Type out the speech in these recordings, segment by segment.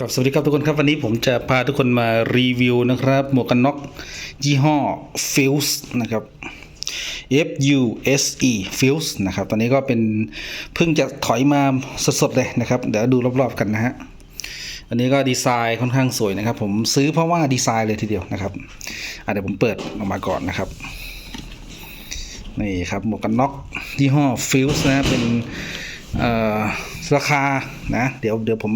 ครับสวัสดีครับทุกคนครับวันนี้ผมจะพาทุกคนมารีวิวนะครับ หมวกกันน็อกยี่ห้อ f u s e นะครับ F U S E f u s e นะครับ ตอนนี้ก็เป็นเพิ่งจะถอยมาสดๆเลยนะครับ เดี๋ยวดูรอบๆกันนะฮะอันนี้ก็ดีไซน์ค่อนข้างสวยนะครับ ผมซื้อเพราะว่าดีไซน์เลยทีเดียวนะครับเดี๋ยวผมเปิดออกมาก่อนนะครับนี่ครับหมวกกันน็อกยี่ห้อฟิลส์นะเป็นเอ่อ ราคานะ เดี๋ยวเดี๋ยวผม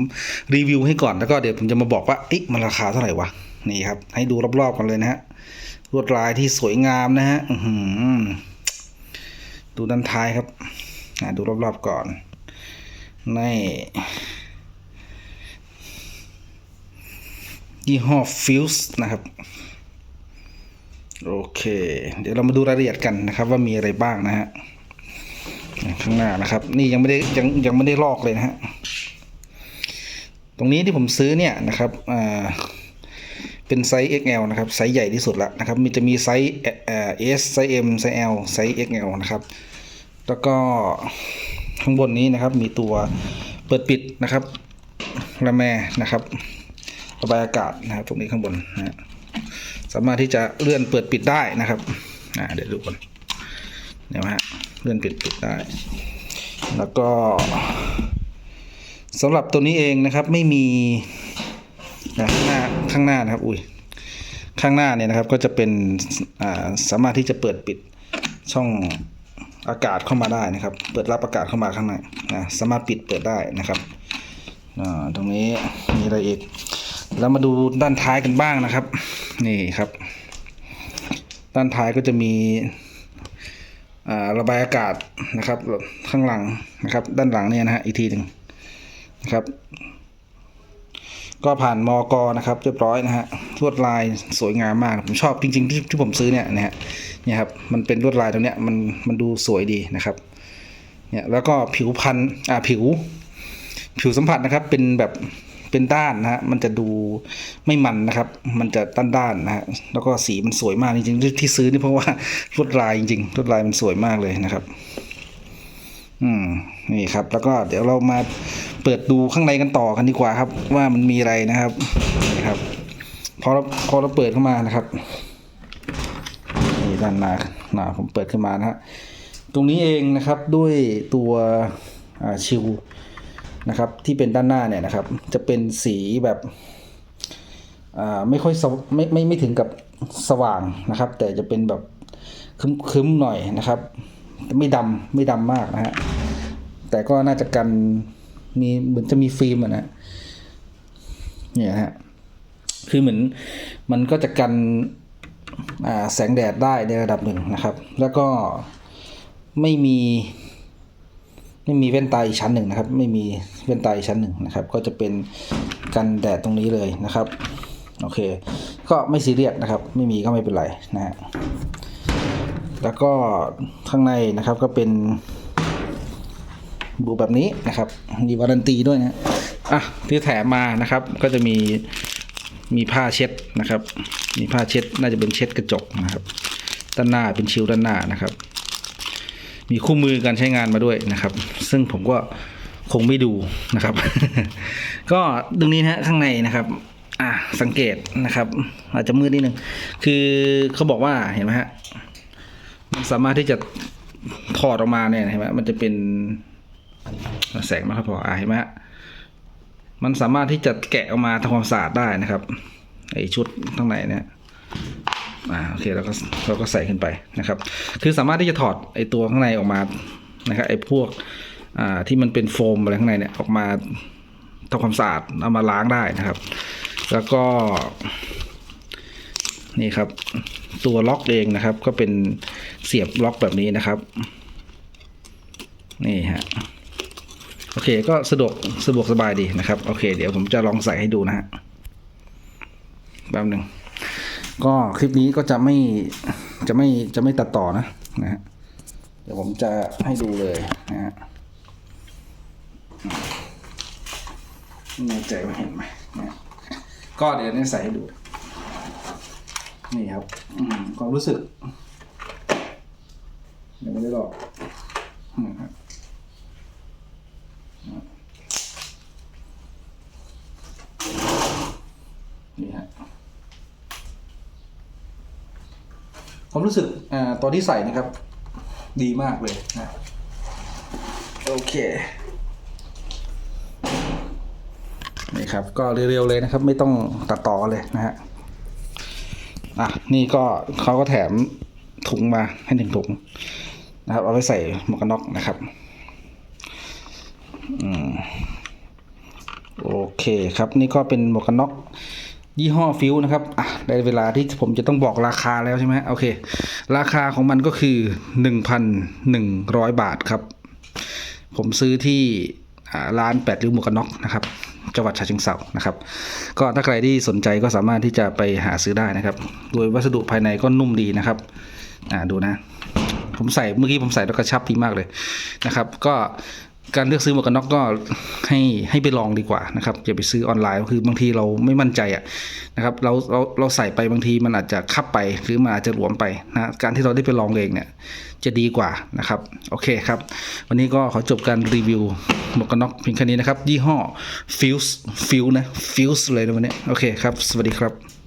รีวิวให้ก่อนแล้วก็เดี๋ยวผมจะมาบอกว่าเอ๊ะมันราคาเท่าไหร่วะนี่ครับ ให้ดูรอบๆกันเลยนะฮะลวดลายที่สวยงามนะฮะดูด้านท้ายครับดูรอบๆก่อนนี่ยี่ห้อฟิลส์นะครับ โอเค เดี๋ยวเรามาดูรายละเอียดกันนะครับว่ามีอะไรบ้างนะฮะ ข้างหน้านะครับ นี่ยังไม่ได้ยังยังไม่ได้ลอกเลยนะฮะตรงนี้ที่ผมซื้อเนี่ยนะครับอ่าเป็นไซส์ XL นะครับไซส์ใหญ่ที่สุดละนะครับมีจะมีไซส์เอ่อ S ไซส์ M ไซส์ L ไซส์ XL นะครับ แล้วก็ข้างบนนี้นะครับมีตัวเปิดปิดนะครับระแมนะครับระบายอากาศนะครับ ตรงนี้ข้างบนนะสามารถที่จะเลื่อนเปิดปิดได้นะครับเดี๋ยวดูก่อน เดี๋ยวฮะเลื่อนปิดปิดได้ แล้วก็สำหรับตัวนี้เองนะครับไม่มีนะข้างหน้าข้างหน้านะครับอุ้ยข้างหน้าเนี่ยนะครับก็จะเป็นสามารถที่จะเปิดปิดช่องอากาศเข้ามาได้นะครับ เปิดรับอากาศเข้ามาข้างในนะสามารถปิดเปิดได้นะครับตรงนี้มีอะไรอีกแล้วมาดูด้านท้ายกันบ้างนะครับ นี่ครับ ด้านท้ายก็จะมี ระบายอากาศนะครับ ข้างหลังนะครับ ด้านหลังเนี่ยนะฮะอีกทีหนึ่งนะครับก็ผ่านมอกนะครับเรียบร้อยนะฮะลวดลายสวยงามมากผมชอบจริงๆที่ที่ผมซื้อเนี่ยนะฮะเนี่ยครับมันเป็นลวดลายตรงเนี้ยมันมันดูสวยดีนะครับเนี่ยแล้วก็ผิวพันธ์อ่าผิว ผิวสัมผัสนะครับเป็นแบบ เป็นด้านนะฮะมันจะดูไม่มันนะครับ มันจะด้านด้านนะฮะแล้วก็สีมันสวยมากจริงๆที่ที่ซื้อนี่เพราะว่าลวดลายจริงๆลวดลายมันสวยมากเลยนะครับ อืมนี่ครับ แล้วก็เดี๋ยวเรามาเปิดดูข้างในกันต่อกันดีกว่าครับ ว่ามันมีอะไรนะครับนี่ครับพอเราพอเราเปิดเข้ามานะครับนี่ด้านหน้าหน้าผมเปิดขึ้นมานะฮะตรงนี้เองนะครับด้วยตัวอ่าชิว นะครับที่เป็นด้านหน้าเนี่ยนะครับ จะเป็นสีแบบไม่ค่อยไม่ไม่ไม่ถึงกับสว่างนะครับ แต่จะเป็นแบบคึ้มๆหน่อยนะครับ ไม่ดำไม่ดำมากนะฮะแต่ก็น่าจะกันมีเหมือนจะมีฟิล์มอะนะเนี่ยฮะคือเหมือนมันก็จะกันแสงแดดได้ในระดับหนึ่งนะครับ แล้วก็ไม่มี ไม่มีแว่นตาอีกชั้นหนึ่งนะครับ ไม่มีแว่นตาอีกชั้นหนึ่งนะครับ ก็จะเป็นกันแดดตรงนี้เลยนะครับ โอเค ก็ไม่ซีเรียสนะครับ ไม่มีก็ไม่เป็นไรนะฮะแล้วก็ข้างในนะครับก็เป็นบูแบบนี้นะครับ มีวารันตีด้วยนะอะที่แถมมานะครับ ก็จะมีมีผ้าเช็ดนะครับ มีผ้าเช็ดน่าจะเป็นเช็ดกระจกนะครับ ด้านหน้าเป็นชิวด้านหน้านะครับ มีคู่มือการใช้งานมาด้วยนะครับ ซึ่งผมก็คงไม่ดูนะครับ ก็ตรงนี้นะฮะข้างในนะครับ อะสังเกตนะครับ อาจจะมืดนิดนึง คือเขาบอกว่าเห็นไหมฮะมันสามารถที่จะถอดออกมาเนี่ยเห็นไหมมันจะเป็นแสงไม่ค่อยพอเห็นไหมฮะมันสามารถที่จะแกะออกมาทำความสะอาดได้นะครับไอชุดข้างในเนี่ย อ่าโอเคเราก็เราก็ใส่ขึ้นไปนะครับ คือสามารถที่จะถอดไอตัวข้างในออกมานะครับไอพวกอ่าที่มันเป็นโฟมอะไรข้างในเนี่ยออกมาทำความสะอาดเอามาล้างได้นะครับ แล้วก็ นี่ครับ ตัวล็อกเองนะครับ ก็เป็นเสียบล็อกแบบนี้นะครับ นี่ฮะโอเคก็สะดวกสะดวกสบายดีนะครับ โอเค เดี๋ยวผมจะลองใส่ให้ดูนะฮะแป๊บหนึ่ง ก็คลิปนี้ก็จะไม่จะไม่จะไม่ตัดต่อนะนะฮะเดี๋ยวผมจะให้ดูเลยนะฮะไม่แน่ใจว่าเห็นไหมนะก็เดี๋ยวนี้ใส่ให้ดู นี่ครับอืมความรู้สึกยังไม่ได้หรอกนะครับ ฮะ ความรู้สึกอ่าตอนที่ใส่นะครับ ดีมากเลยนะโอเคนี่ครับ ก็เร็วๆเลยนะครับ ไม่ต้องตัดต่อเลยนะฮะอะนี่ก็เขาก็แถมถุงมาให้หนึ่งถุงนะครับ เอาไว้ใส่หมวกกันน็อกนะครับอืมโอเคครับ นี่ก็เป็นหมวกกันน็อก ยี่ห้อฟิวนะครับอะได้เวลาที่ผมจะต้องบอกราคาแล้วใช่ไหมโอเค ราคาของมันก็คือหนึ่งพันหนึ่งร้อยบาทครับ ผมซื้อที่ร้านแปดริ้วหมวกกันน็อกนะครับจังหวัดฉะเชิงเทรานะครับ ก็ถ้าใครที่สนใจก็สามารถที่จะไปหาซื้อได้นะครับ โดยวัสดุภายในก็นุ่มดีนะครับ อ่าดูนะ ผมใส่เมื่อกี้ผมใส่แล้วกระชับดีมากเลยนะครับ ก็ การเลือกซื้อหมวกกันน็อกก็ให้ให้ไปลองดีกว่านะครับอย่าไปซื้อออนไลน์คือบางทีเราไม่มั่นใจอะนะครับเราเราเราใส่ไปบางทีมันอาจจะคับไปหรือมันอาจจะหลวมไปนะการที่เราได้ไปลองเองเนี่ยจะดีกว่านะครับโอเคครับ วันนี้ก็ขอจบการรีวิวหมวกกันน็อกเพียงแค่นี้นะครับ ยี่ห้อ Fuse Fuse นะ Fuse เลยนะวันนี้โอเคครับ สวัสดีครับ